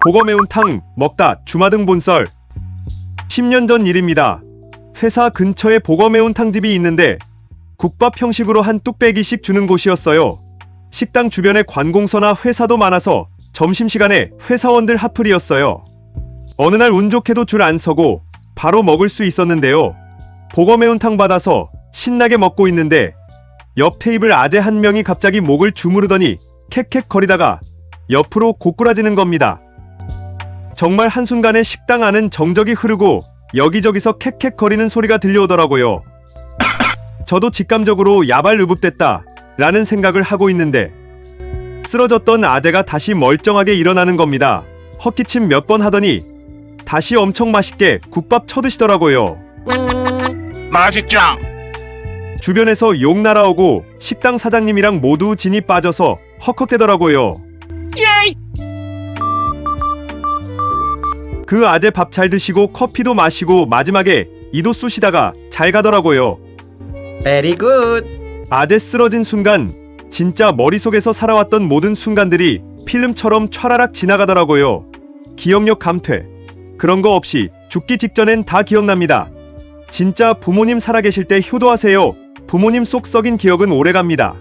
보거 매운탕 먹다 주마등 본썰 10년 전 일입니다. 회사 근처에 보거 매운탕집이 있는데 국밥 형식으로 한 뚝배기씩 주는 곳이었어요. 식당 주변에 관공서나 회사도 많아서 점심시간에 회사원들 하플이었어요. 어느 날 운 좋게도 줄 안 서고 바로 먹을 수 있었는데요. 보거 매운탕 받아서 신나게 먹고 있는데 옆 테이블 아재 한 명이 갑자기 목을 주무르더니 캑캑 거리다가 옆으로 고꾸라지는 겁니다. 정말 한순간에 식당 안은 정적이 흐르고 여기저기서 캑캑거리는 소리가 들려오더라고요. 저도 직감적으로 야발으붓됐다 라는 생각을 하고 있는데 쓰러졌던 아재가 다시 멀쩡하게 일어나는 겁니다. 헛기침 몇 번 하더니 다시 엄청 맛있게 국밥 쳐드시더라고요. 맛있죠? 주변에서 욕 날아오고 식당 사장님이랑 모두 진이 빠져서 헉헉대더라고요. 예이! 그 아재 밥 잘 드시고 커피도 마시고 마지막에 이도 쑤시다가 잘 가더라고요. 베리 굿. 아재 쓰러진 순간 진짜 머릿속에서 살아왔던 모든 순간들이 필름처럼 촤라락 지나가더라고요. 기억력 감퇴. 그런 거 없이 죽기 직전엔 다 기억납니다. 진짜 부모님 살아계실 때 효도하세요. 부모님 속 썩인 기억은 오래갑니다.